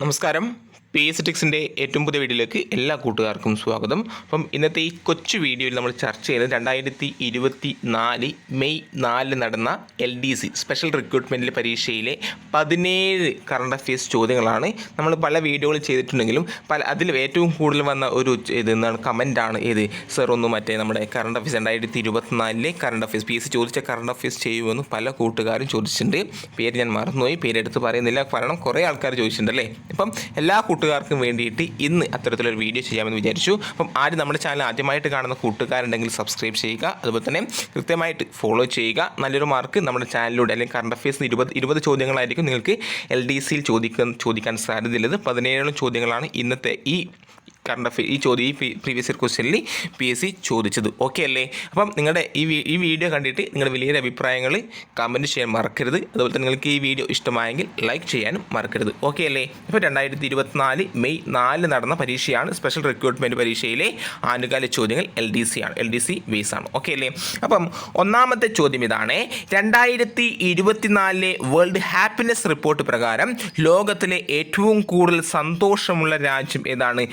നമസ്കാരം. പി ടെക്സിന്റെ ഏറ്റവും പുതിയ വീഡിയോയിലേക്ക് എല്ലാ കൂട്ടുകാർക്കും സ്വാഗതം. അപ്പം ഇന്നത്തെ ഈ കൊച്ചു വീഡിയോയിൽ നമ്മൾ ചർച്ച ചെയ്യുന്നത് രണ്ടായിരത്തി ഇരുപത്തി നാല് മെയ് നാലിന് നടന്ന എൽ ഡി സി സ്പെഷ്യൽ റിക്രൂട്ട്മെന്റിലെ പരീക്ഷയിലെ പതിനേഴ് കറണ്ട് അഫയേഴ്സ് ചോദ്യങ്ങളാണ്. നമ്മൾ പല വീഡിയോകൾ ചെയ്തിട്ടുണ്ടെങ്കിലും പല അതിൽ ഏറ്റവും കൂടുതൽ വന്ന ഒരു ഇത് എന്താണ് കമന്റാണ് ഏത്? സർ ഒന്ന് മറ്റേ നമ്മുടെ കറണ്ട് അഫയേഴ്സ് രണ്ടായിരത്തി ഇരുപത്തിനാലിലെ കറണ്ട് അഫയേഴ്സ് പി എസ് ചോദിച്ച കറണ്ട് അഫയേഴ്സ് ചെയ്യുമെന്ന് പല കൂട്ടുകാരും ചോദിച്ചിട്ടുണ്ട്. പേര് ഞാൻ മറന്നുപോയി പേരെടുത്ത് പറയുന്നില്ല. കാരണം കുറേ ആൾക്കാർ ചോദിച്ചിട്ടുണ്ട് അല്ലേ? അപ്പം എല്ലാ കൂട്ടുകാർക്കും വേണ്ടിയിട്ട് ഇന്ന് അത്തരത്തിലൊരു വീഡിയോ ചെയ്യാമെന്ന് വിചാരിച്ചു. അപ്പം ആരും നമ്മുടെ ചാനൽ ആദ്യമായിട്ട് കാണുന്ന കൂട്ടുകാരുണ്ടെങ്കിൽ സബ്സ്ക്രൈബ് ചെയ്യുക. അതുപോലെ തന്നെ കൃത്യമായിട്ട് ഫോളോ ചെയ്യുക. നല്ലൊരു മാർക്ക് നമ്മുടെ ചാനലിലൂടെ അല്ലെങ്കിൽ കറണ്ട് അഫയേഴ്സിന് ഇരുപത് ഇരുപത് ചോദ്യങ്ങളായിരിക്കും നിങ്ങൾക്ക് എൽ ഡി സിയിൽ ചോദിക്കാൻ ചോദിക്കാൻ സാധ്യതയുള്ളത്. പതിനേഴോളം ചോദ്യങ്ങളാണ് ഇന്നത്തെ ഈ കറണ്ട് അഫയർ ഈ ചോദ്യം ഈ പ്രീവിയസ് ഇയർ ക്വസ്റ്റ്യനിൽ പി എസ് സി ചോദിച്ചത്. ഓക്കെ അല്ലേ? അപ്പം നിങ്ങളുടെ ഈ ഈ വീഡിയോ കണ്ടിട്ട് നിങ്ങളുടെ വലിയ അഭിപ്രായങ്ങൾ കമന്റ് ചെയ്യാൻ മറക്കരുത്. അതുപോലെ തന്നെ നിങ്ങൾക്ക് ഈ വീഡിയോ ഇഷ്ടമായെങ്കിൽ ലൈക്ക് ചെയ്യാനും മറക്കരുത്. ഓക്കെ അല്ലേ? ഇപ്പോൾ രണ്ടായിരത്തി ഇരുപത്തിനാല് മെയ് നാലിന് നടന്ന പരീക്ഷയാണ്. സ്പെഷ്യൽ റിക്രൂട്ട്മെന്റ് പരീക്ഷയിലെ ആനുകാല ചോദ്യങ്ങൾ എൽ ഡി സി ആണ്. എൽ ഡി സി ബേസ് ആണ്. ഓക്കെ അല്ലേ? അപ്പം ഒന്നാമത്തെ ചോദ്യം ഇതാണ്. രണ്ടായിരത്തി ഇരുപത്തിനാലിലെ വേൾഡ് ഹാപ്പിനെസ് റിപ്പോർട്ട് പ്രകാരം ലോകത്തിലെ ഏറ്റവും കൂടുതൽ സന്തോഷമുള്ള രാജ്യം ഏതാണ്?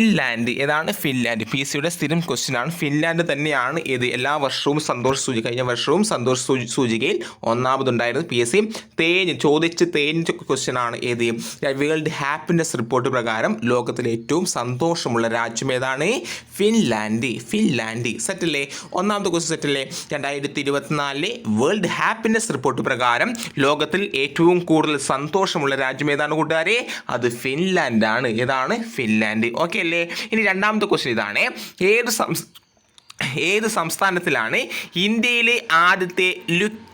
ഫിൻലാൻഡ്. ഏതാണ് ഫിൻലാൻഡ്? പി സിയുടെ സ്ഥിരം ക്വസ്റ്റ്യൻ ആണ്. ഫിൻലാൻഡ് തന്നെയാണ് ഏത്? എല്ലാ വർഷവും സന്തോഷ സൂചിക കഴിഞ്ഞ വർഷവും സന്തോഷ സൂചികയിൽ ഒന്നാമതുണ്ടായിരുന്നു പി എസ് സി തേഞ്ഞ് ചോദിച്ച് തേഞ്ഞ ക്വസ്റ്റ്യൻ ആണ് ഏത്? വേൾഡ് ഹാപ്പിനെസ് റിപ്പോർട്ട് പ്രകാരം ലോകത്തിലെ ഏറ്റവും സന്തോഷമുള്ള രാജ്യം ഏതാണ്? ഫിൻലാൻഡ്. ഫിൻലാൻഡ്. സെറ്റല്ലേ ഒന്നാമത്തെ ക്വസ്റ്റ്യൻ സെറ്റല്ലേ രണ്ടായിരത്തി ഇരുപത്തിനാലിലെ വേൾഡ് ഹാപ്പിനെസ് റിപ്പോർട്ട് പ്രകാരം ലോകത്തിൽ ഏറ്റവും കൂടുതൽ സന്തോഷമുള്ള രാജ്യം ഏതാണ് കൂട്ടുകാരെ? അത് ആണ്. ഏതാണ്? ഫിൻലാൻഡ്. ഓക്കെ അല്ലേ? ഇനി രണ്ടാമത്തെ ക്വസ്റ്റ്യൻ ഇതാണ്. ഏത് സംസ് ഏത് സംസ്ഥാനത്തിലാണ് ഇന്ത്യയിലെ ആദ്യത്തെ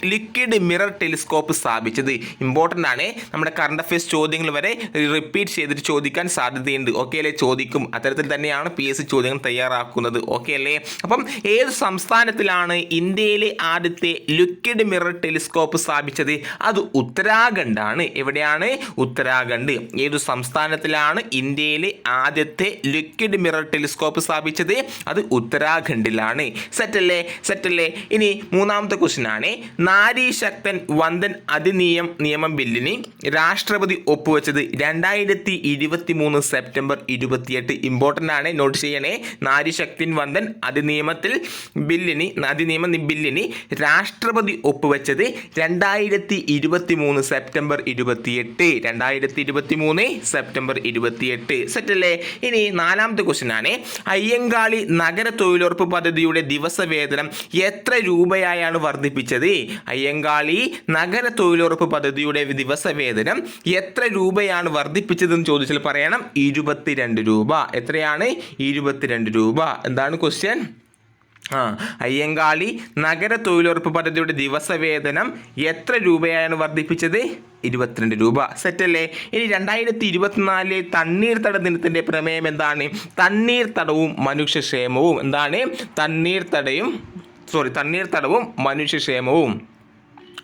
ലിക്വിഡ് മിറർ ടെലിസ്കോപ്പ് സ്ഥാപിച്ചത്? ഇമ്പോർട്ടന്റ് ആണ്. നമ്മുടെ കറണ്ട് അഫയേഴ്സ് ചോദ്യങ്ങൾ വരെ റിപ്പീറ്റ് ചെയ്തിട്ട് ചോദിക്കാൻ സാധ്യതയുണ്ട്. ഓക്കെ അല്ലേ? ചോദിക്കും. അത്തരത്തിൽ തന്നെയാണ് പി എസ് സി ചോദ്യങ്ങൾ തയ്യാറാക്കുന്നത്. ഓക്കെ അല്ലേ? അപ്പം ഏത് സംസ്ഥാനത്തിലാണ് ഇന്ത്യയിലെ ആദ്യത്തെ ലിക്വിഡ് മിറർ ടെലിസ്കോപ്പ് സ്ഥാപിച്ചത്? അത് ഉത്തരാഖണ്ഡാണ്. എവിടെയാണ്? ഉത്തരാഖണ്ഡ്. ഏത് സംസ്ഥാനത്തിലാണ് ഇന്ത്യയിലെ ആദ്യത്തെ ലിക്വിഡ് മിറർ ടെലിസ്കോപ്പ് സ്ഥാപിച്ചത്? അത് ഉത്തരാഖണ്ഡിലാണ് സെറ്റല്ലേ? സെറ്റല്ലേ? ഇനി മൂന്നാമത്തെ ക്വസ്റ്റ്യൻ ആണ്. നാരിശക്തൻ വന്ദൻ അതിനിയം നിയമം ബില്ലിന് രാഷ്ട്രപതി ഒപ്പുവെച്ചത് രണ്ടായിരത്തി ഇരുപത്തി മൂന്ന് സെപ്റ്റംബർ ഇരുപത്തിയെട്ട്. ഇമ്പോർട്ടന്റ് ആണ്. നോട്ട് ചെയ്യണേ. നാരീശക്തൻ വന്ദൻ അതിനിയമത്തിൽ ബില്ലിന് അതിനിയമ ബില്ലിന് രാഷ്ട്രപതി ഒപ്പുവെച്ചത് രണ്ടായിരത്തി ഇരുപത്തി മൂന്ന് സെപ്റ്റംബർ ഇരുപത്തിയെട്ട്. രണ്ടായിരത്തി ഇരുപത്തി മൂന്ന് സെപ്റ്റംബർ ഇരുപത്തിയെട്ട്. സെറ്റല്ലേ? ഇനി നാലാമത്തെ ക്വസ്റ്റ്യൻ ആണ്. അയ്യങ്കാളി നഗര തൊഴിലുറപ്പ് പദ്ധതിയുടെ ദിവസവേതനം എത്ര രൂപയായാണ് വർദ്ധിപ്പിച്ചത്? അയ്യങ്കാളി നഗര തൊഴിലുറപ്പ് പദ്ധതിയുടെ ദിവസവേതനം എത്ര രൂപയാണ് വർദ്ധിപ്പിച്ചതെന്ന് ചോദിച്ചാൽ പറയണം ഇരുപത്തിരണ്ട് രൂപ. എത്രയാണ്? ഇരുപത്തിരണ്ട് രൂപ. എന്താണ് ക്വസ്റ്റ്യൻ ആ അയ്യങ്കാളി നഗര തൊഴിലുറപ്പ് പദ്ധതിയുടെ ദിവസവേതനം എത്ര രൂപയാണ് വർദ്ധിപ്പിച്ചത്? ഇരുപത്തിരണ്ട് രൂപ. സെറ്റല്ലേ? ഇനി രണ്ടായിരത്തി ഇരുപത്തിനാലിലെ തണ്ണീർത്തട ദിനത്തിന്റെ പ്രമേയം എന്താണ്? തണ്ണീർത്തടവും മനുഷ്യക്ഷേമവും. എന്താണ്? തണ്ണീർത്തടയും സോറി തണ്ണീർത്തടവും മനുഷ്യക്ഷേമവും.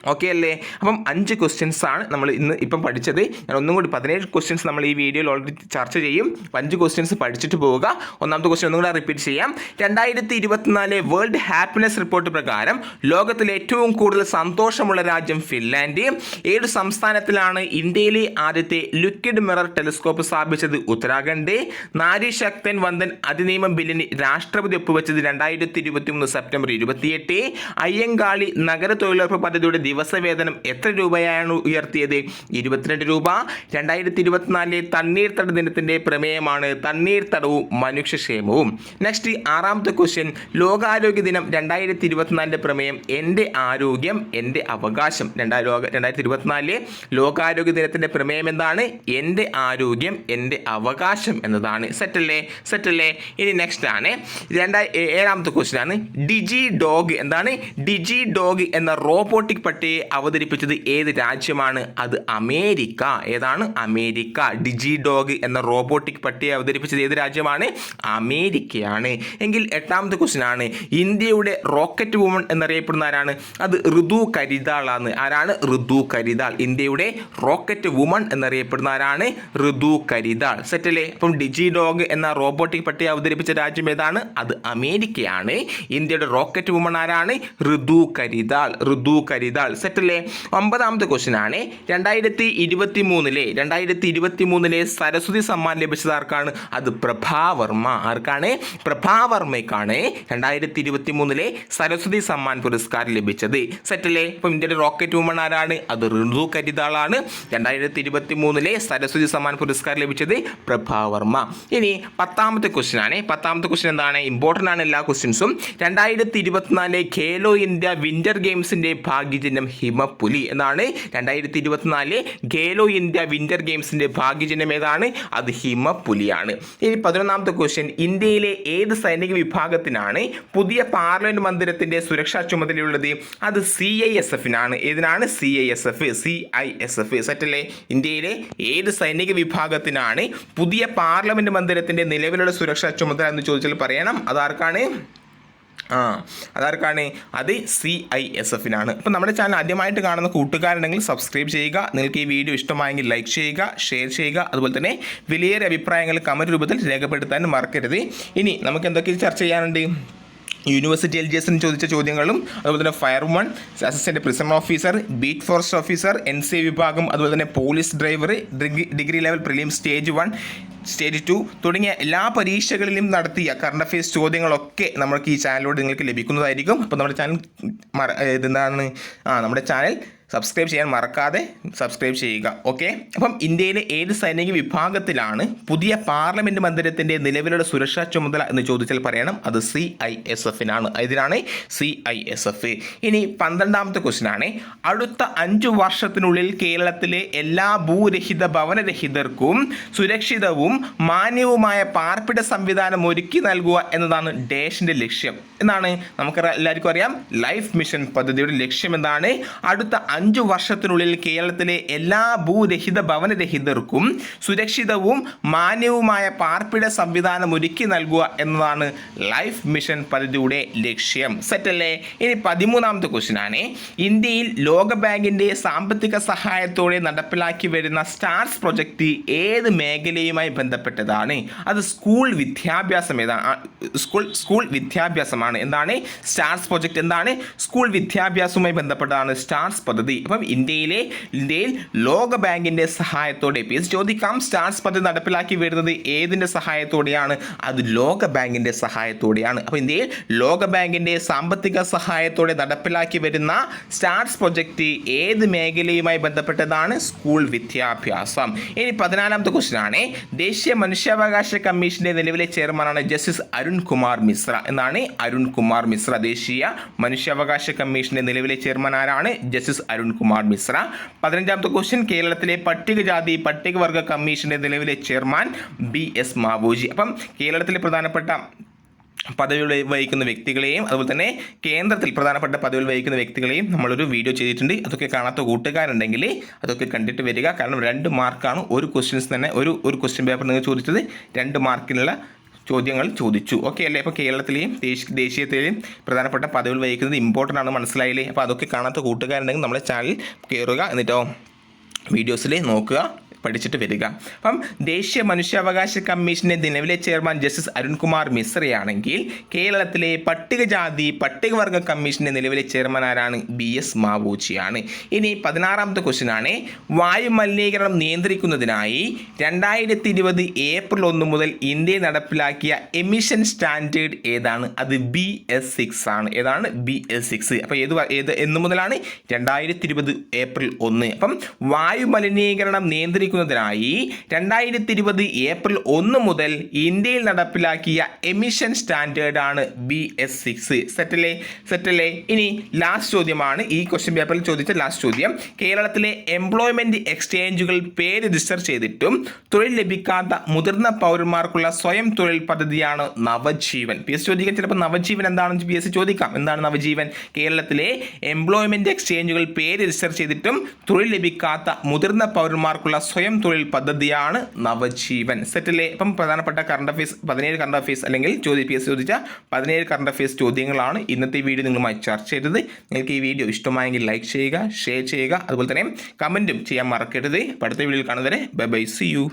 ഓക്കെ അല്ലേ? അപ്പം അഞ്ച് ക്വസ്റ്റ്യൻസ് ആണ് നമ്മൾ ഇന്ന് ഇപ്പം പഠിച്ചത്. ഞാൻ ഒന്നും കൂടി പതിനേഴ് ക്വസ്റ്റ്യൻസ് നമ്മൾ ഈ വീഡിയോയിൽ ഓൾറെഡി ചർച്ച ചെയ്യും. അഞ്ച് ക്വസ്റ്റ്യൻസ് പഠിച്ചിട്ട് പോവുക. ഒന്നാമത്തെ ക്വസ്റ്റ്യൻ ഒന്നും കൂടെ റിപ്പീറ്റ് ചെയ്യാം. രണ്ടായിരത്തി ഇരുപത്തിനാല് വേൾഡ് ഹാപ്പിനെസ് റിപ്പോർട്ട് പ്രകാരം ലോകത്തിലെ ഏറ്റവും കൂടുതൽ സന്തോഷമുള്ള രാജ്യം ഫിൻലാൻഡ്. ഏഴ് സംസ്ഥാനത്തിലാണ് ഇന്ത്യയിലെ ആദ്യത്തെ ലിക്വിഡ് മിറർ ടെലിസ്കോപ്പ് സ്ഥാപിച്ചത്? ഉത്തരാഖണ്ഡ്. നാരി ശക്തൻ വന്ദൻ അതിനിയമ ബില്ലിന് രാഷ്ട്രപതി ഒപ്പുവെച്ചത് രണ്ടായിരത്തി ഇരുപത്തി മൂന്ന് സെപ്റ്റംബർ ഇരുപത്തിയെട്ട്. അയ്യങ്കാളി നഗര തൊഴിലുറപ്പ് പദ്ധതിയുടെ ദിവസവേതനം എത്ര രൂപയാണ് ഉയർത്തിയത്? ഇരുപത്തിരണ്ട് രൂപ. രണ്ടായിരത്തി ഇരുപത്തിനാലിലെ തണ്ണീർത്തട ദിനത്തിന്റെ പ്രമേയമാണ് തണ്ണീർത്തടവും മനുഷ്യക്ഷേമവും. നെക്സ്റ്റ് ആറാമത്തെ ക്വസ്റ്റ്യൻ ലോകാരോഗ്യ ദിനം രണ്ടായിരത്തി ഇരുപത്തിനാലിന്റെ പ്രമേയം. എന്റെ ആരോഗ്യം എന്റെ അവകാശം. രണ്ടായിരം രണ്ടായിരത്തി ഇരുപത്തിനാലിലെ ലോകാരോഗ്യ ദിനത്തിന്റെ പ്രമേയം എന്താണ്? എന്റെ ആരോഗ്യം എന്റെ അവകാശം എന്നതാണ്. സെറ്റല്ലേ സെറ്റല്ലേ ഇനി നെക്സ്റ്റ് ആണ്. രണ്ടായി ഏഴാമത്തെ ക്വസ്റ്റ്യൻ ആണ്. ഡിജി ഡോഗ് എന്താണ്? ഡിജി ഡോഗ് എന്ന റോബോട്ടിക് പട്ടികയെ അവതരിപ്പിച്ചത് ഏത് രാജ്യമാണ്? അത് അമേരിക്ക. ഏതാണ്? അമേരിക്ക. ഡിജി ഡോഗ് എന്ന റോബോട്ടിക് പട്ടിയെ അവതരിപ്പിച്ചത് ഏത് രാജ്യമാണ്? അമേരിക്കയാണ്. എങ്കിൽ എട്ടാമത്തെ ക്വസ്റ്റ്യൻ ആണ്. ഇന്ത്യയുടെ റോക്കറ്റ് വുമൺ എന്നറിയപ്പെടുന്ന ആരാണ്? അത് ഋതു കരിതാളാണ് ആരാണ്? ഋതു കരിതാൾ ഇന്ത്യയുടെ റോക്കറ്റ് വുമൺ എന്നറിയപ്പെടുന്ന ആരാണ്? ഋതു കരിതാൾ സെറ്റല്ലേ അപ്പം ഡിജി ഡോഗ് എന്ന റോബോട്ടിക് പട്ടിയെ അവതരിപ്പിച്ച രാജ്യം ഏതാണ്? അത് അമേരിക്കയാണ്. ഇന്ത്യയുടെ റോക്കറ്റ് വുമൺ ആരാണ്? ഋതു കരിതാൾ ഋതു കരിതാൾ സെറ്റല്ലേ? ഒമ്പതാമത്തെ ക്വസ്റ്റ്യൻ ആണ്. രണ്ടായിരത്തി ഇരുപത്തി മൂന്നിലെ രണ്ടായിരത്തി ഇരുപത്തി മൂന്നിലെ സരസ്വതി സമ്മാൻ ലഭിച്ചത് ആർക്കാണ്? അത് പ്രഭാവർമ്മ ആർക്കാണ്? പ്രഭാവർമ്മയ്ക്കാണ് രണ്ടായിരത്തി ഇരുപത്തി മൂന്നിലെ സരസ്വതി സമ്മാൻ പുരസ്കാരം ലഭിച്ചത്. സെറ്റല്ലേ? ഇപ്പം ഇന്ത്യയുടെ റോക്കറ്റ് വുമൺ ആരാണ്? അത് ഋതു കരിതാളാണ്. രണ്ടായിരത്തി ഇരുപത്തി മൂന്നിലെ സരസ്വതി സമ്മാൻ പുരസ്കാരം ലഭിച്ചത് പ്രഭാവർമ്മ ഇനി പത്താമത്തെ ക്വസ്റ്റ്യൻ ആണ്. പത്താമത്തെ ക്വസ്റ്റ്യൻ എന്താണ്? ഇമ്പോർട്ടന്റ് ആണ് എല്ലാ ക്വസ്റ്റ്യൻസും രണ്ടായിരത്തി ഇരുപത്തിനാലിലെ ഖേലോ ഇന്ത്യ വിന്റർ ഗെയിംസിന്റെ ഭാഗ്യചിഹ്നം ഹിമപ്പുലി എന്നാണ്. രണ്ടായിരത്തി ഇരുപത്തിനാല് ഖേലോ ഇന്ത്യ വിന്റർ ഗെയിംസിന്റെ ഭാഗ്യചിഹ്നം ഏതാണ്? അത് ഹിമപ്പുലിയാണ് ഇനി പതിനൊന്നാമത്തെ ക്വസ്റ്റ്യൻ ഇന്ത്യയിലെ ഏത് സൈനിക വിഭാഗത്തിനാണ് പുതിയ പാർലമെന്റ് മന്ദിരത്തിന്റെ സുരക്ഷാ ചുമതലയുള്ളത്? അത് സി ഐ എസ് എഫിനാണ്. ഏതിനാണ്? C I S F C I S F. സെറ്റല്ലേ ഇന്ത്യയിലെ ഏത് സൈനിക വിഭാഗത്തിനാണ് പുതിയ പാർലമെന്റ് മന്ദിരത്തിന്റെ നിലവിലുള്ള സുരക്ഷാ ചുമതല എന്ന് ചോദിച്ചാൽ പറയണം. അതാർക്കാണ്? ആ അതാർക്കാണ്? അത് സി ഐ എസ് എഫിനാണ് അപ്പം നമ്മുടെ ചാനൽ ആദ്യമായിട്ട് കാണുന്ന കൂട്ടുകാരുണ്ടെങ്കിൽ സബ്സ്ക്രൈബ് ചെയ്യുക. നിങ്ങൾക്ക് ഈ വീഡിയോ ഇഷ്ടമായെങ്കിൽ ലൈക്ക് ചെയ്യുക ഷെയർ ചെയ്യുക. അതുപോലെ തന്നെ വിലയേറെ അഭിപ്രായങ്ങൾ കമന്റ് രൂപത്തിൽ രേഖപ്പെടുത്താൻ മറക്കരുത്. ഇനി നമുക്ക് എന്തൊക്കെ ചർച്ച ചെയ്യാനുണ്ട്? യൂണിവേഴ്സിറ്റി എൽ ജി എസിന് ചോദിച്ച ചോദ്യങ്ങളും അതുപോലെ തന്നെ fireman assistant prison officer beat forest officer N C വിഭാഗം അതുപോലെ തന്നെ police driver degree level prelim stage one stage two തുടങ്ങിയ എല്ലാ പരീക്ഷകളിലും നടത്തിയ കറണ്ട് അഫയേഴ്സ് ചോദ്യങ്ങളൊക്കെ നമ്മൾക്ക് ഈ ചാനലിലൂടെ നിങ്ങൾക്ക് ലഭിക്കുന്നതായിരിക്കും. അപ്പോൾ നമ്മുടെ ചാനൽ ഇതെന്താണ്? ആ നമ്മുടെ ചാനൽ സബ്സ്ക്രൈബ് ചെയ്യാൻ മറക്കാതെ സബ്സ്ക്രൈബ് ചെയ്യുക ഓക്കെ അപ്പം ഇന്ത്യയിലെ ഏത് സൈനിക വിഭാഗത്തിലാണ് പുതിയ പാർലമെന്റ് മന്ദിരത്തിന്റെ നിലവിലുള്ള സുരക്ഷാ ചുമതല എന്ന് ചോദിച്ചാൽ പറയണം? അത് സി ഐ എസ് എഫിനാണ് ഇതിനാണ് സി ഐ എസ് എഫ് ഇനി പന്ത്രണ്ടാമത്തെ ക്വസ്റ്റ്യൻ ആണ്. അടുത്ത അഞ്ചു വർഷത്തിനുള്ളിൽ കേരളത്തിലെ എല്ലാ ഭൂരഹിത ഭവനരഹിതർക്കും സുരക്ഷിതവും മാന്യവുമായ പാർപ്പിട സംവിധാനം ഒരുക്കി നൽകുക എന്നതാണ് ഡേഷിന്റെ ലക്ഷ്യം. എന്നാണ് നമുക്ക് എല്ലാവർക്കും അറിയാം. ലൈഫ് മിഷൻ പദ്ധതിയുടെ ലക്ഷ്യം എന്താണ്? അടുത്ത അഞ്ചു വർഷത്തിനുള്ളിൽ കേരളത്തിലെ എല്ലാ ഭൂരഹിത ഭവനരഹിതർക്കും സുരക്ഷിതവും മാന്യവുമായ പാർപ്പിട സംവിധാനം ഒരുക്കി നൽകുക എന്നതാണ് ലൈഫ് മിഷൻ പദ്ധതിയുടെ ലക്ഷ്യം. സെറ്റല്ലേ ഇനി പതിമൂന്നാമത്തെ ക്വസ്റ്റിനാണ് ഇന്ത്യയിൽ ലോകബാങ്കിന്റെ സാമ്പത്തിക സഹായത്തോടെ നടപ്പിലാക്കി വരുന്ന സ്റ്റാർസ് പ്രൊജക്റ്റ് ഏത് മേഖലയുമായി ബന്ധപ്പെട്ടതാണ്? അത് സ്കൂൾ വിദ്യാഭ്യാസം ഏതാണ് സ്കൂൾ സ്കൂൾ വിദ്യാഭ്യാസമാണ്. എന്താണ്? സ്റ്റാർസ് പ്രൊജക്റ്റ് എന്താണ്? സ്കൂൾ വിദ്യാഭ്യാസവുമായി ബന്ധപ്പെട്ടതാണ് സ്റ്റാർസ് പദ്ധതി. അപ്പം ഇന്ത്യയിലെ ഇന്ത്യയിൽ ലോക ബാങ്കിന്റെ സഹായത്തോടെ പി എസ് ചോദിക്കാം സ്റ്റാർസ് പദ്ധതി നടപ്പിലാക്കി വരുന്നത് ഏതിന്റെ സഹായത്തോടെയാണ്? അത് ലോക ബാങ്കിന്റെ സഹായത്തോടെയാണ്. അപ്പോൾ ഇന്ത്യയിൽ ലോക ബാങ്കിന്റെ സാമ്പത്തിക സഹായത്തോടെ നടപ്പിലാക്കി വരുന്ന സ്റ്റാർസ് പ്രൊജക്റ്റ് ഏത് മേഖലയുമായി ബന്ധപ്പെട്ടതാണ്? സ്കൂൾ വിദ്യാഭ്യാസം. ഇനി പതിനാലാമത്തെ ക്വസ്റ്റ്യൻ ആണ് ദേശീയ മനുഷ്യാവകാശ കമ്മീഷന്റെ നിലവിലെ ചെയർമാനാണ് ജസ്റ്റിസ് അരുൺ കുമാർ മിശ്ര. എന്നാണ് അരുൺ കുമാർ മിശ്ര. ദേശീയ മനുഷ്യാവകാശ കമ്മീഷന്റെ നിലവിലെ ചെയർമാൻ ആരാണ്? ജസ്റ്റിസ് അരുൺ കുമാർ മിശ്ര. പതിനഞ്ചാമത്തെ ക്വസ്റ്റ്യൻ കേരളത്തിലെ പട്ടികജാതി പട്ടികവർഗ കമ്മീഷന്റെ നിലവിലെ ചെയർമാൻ ബി എസ് മാവോജി. അപ്പം കേരളത്തിലെ പ്രധാനപ്പെട്ട പദവികൾ വഹിക്കുന്ന വ്യക്തികളെയും അതുപോലെ തന്നെ കേന്ദ്രത്തിൽ പ്രധാനപ്പെട്ട പദവികൾ വഹിക്കുന്ന വ്യക്തികളെയും നമ്മളൊരു വീഡിയോ ചെയ്തിട്ടുണ്ട്. അതൊക്കെ കാണാത്ത കൂട്ടുകാരുണ്ടെങ്കിൽ അതൊക്കെ കണ്ടിട്ട് വരിക. കാരണം രണ്ട് മാർക്കാണ് ഒരു ക്വസ്റ്റ്യൻസ് തന്നെ ഒരു ഒരു ക്വസ്റ്റ്യൻ പേപ്പർ നിങ്ങൾ ചോദിച്ചത് രണ്ട് മാർക്കിനുള്ള ചോദ്യങ്ങൾ ചോദിച്ചു. ഓക്കെ അല്ലേ? അപ്പോൾ കേരളത്തിലെയും ദേശീയ ദേശീയത്തിലെയും പ്രധാനപ്പെട്ട പദവികൾ വഹിക്കുന്നത് ഇമ്പോർട്ടന്റ് ആണ്. മനസ്സിലായില്ലേ? അപ്പോൾ അതൊക്കെ കാണാത്ത കൂട്ടുകാരുണ്ടെങ്കിൽ നമ്മുടെ ചാനൽ കയറുക എന്നിട്ടോ വീഡിയോസിൽ നോക്കുക. പഠിച്ചിട്ട് വരിക. അപ്പം ദേശീയ മനുഷ്യാവകാശ കമ്മീഷന്റെ നിലവിലെ ചെയർമാൻ ജസ്റ്റിസ് അരുൺകുമാർ മിശ്രയാണെങ്കിൽ കേരളത്തിലെ പട്ടികജാതി പട്ടികവർഗ കമ്മീഷന്റെ നിലവിലെ ചെയർമാൻ ആരാണ്? ബി എസ് മാവൂച്ചിയാണ്. ഇനി പതിനാറാമത്തെ ക്വസ്റ്റ്യൻ ആണ്. വായു മലിനീകരണം നിയന്ത്രിക്കുന്നതിനായി രണ്ടായിരത്തി ഇരുപത് ഏപ്രിൽ ഒന്ന് മുതൽ ഇന്ത്യ നടപ്പിലാക്കിയ എമിഷൻ സ്റ്റാൻഡേർഡ് ഏതാണ്? അത് ബി എസ് സിക്സ് ആണ്. ഏതാണ്? ബി എസ് സിക്സ് അപ്പോൾ ഏത് ഏത് എന്ന് മുതലാണ്? രണ്ടായിരത്തി ഇരുപത് ഏപ്രിൽ ഒന്ന്. അപ്പം വായു മലിനീകരണം നിയന്ത്രിക്കുന്നതിനായി രണ്ടായിരത്തി ഇരുപത് ഏപ്രിൽ ഒന്ന് മുതൽ ഇന്ത്യയിൽ നടപ്പിലാക്കിയ എമിഷൻ സ്റ്റാൻഡേർഡ് ആണ് ബി എസ് സിക്സ് സെറ്റല്ലേ സെറ്റല്ലേ ഇനി ലാസ്റ്റ് ചോദ്യമാണ്. ഈ ക്വസ്റ്റ്യൻ പേപ്പറിൽ ചോദിച്ച ലാസ്റ്റ് ചോദ്യം. കേരളത്തിലെ എംപ്ലോയ്മെന്റ് എക്സ്ചേഞ്ചുകൾ പേര് രജിസ്റ്റർ ചെയ്തിട്ടും തൊഴിൽ ലഭിക്കാത്ത മുതിർന്ന പൗരന്മാർക്കുള്ള സ്വയം തൊഴിൽ പദ്ധതിയാണ് നവജീവൻ. പി എസ് ചോദിക്കാൻ ചിലപ്പോൾ നവജീവൻ എന്താണെന്ന് പി എസ് ചോദിക്കാം. എന്താണ് നവജീവൻ? കേരളത്തിലെ എംപ്ലോയ്മെന്റ് എക്സ്ചേഞ്ചുകൾ പേര് രജിസ്റ്റർ ചെയ്തിട്ടും തൊഴിൽ ലഭിക്കാത്ത മുതിർന്ന പൗരന്മാർക്കുള്ള സ്വയം തൊഴിൽ പദ്ധതിയാണ് നവജീവൻ. സെറ്റിലെ ഇപ്പം പ്രധാനപ്പെട്ട കറണ്ട് അഫയേഴ്സ് പതിനേഴ് കറണ്ട് അഫയേഴ്സ് അല്ലെങ്കിൽ ചോദ്യ പി എസ് ചോദിച്ച പതിനേഴ് കറണ്ട് അഫയേഴ്സ് ചോദ്യങ്ങളാണ് ഇന്നത്തെ വീഡിയോ നിങ്ങളുമായി ചർച്ച ചെയ്തത്. നിങ്ങൾക്ക് ഈ വീഡിയോ ഇഷ്ടമായെങ്കിൽ ലൈക്ക് ചെയ്യുക ഷെയർ ചെയ്യുക. അതുപോലെ തന്നെ കമന്റും ചെയ്യാൻ മറക്കരുത്. അടുത്ത വീഡിയോയിൽ കാണുന്നവരെ ബൈ ബൈ സി യു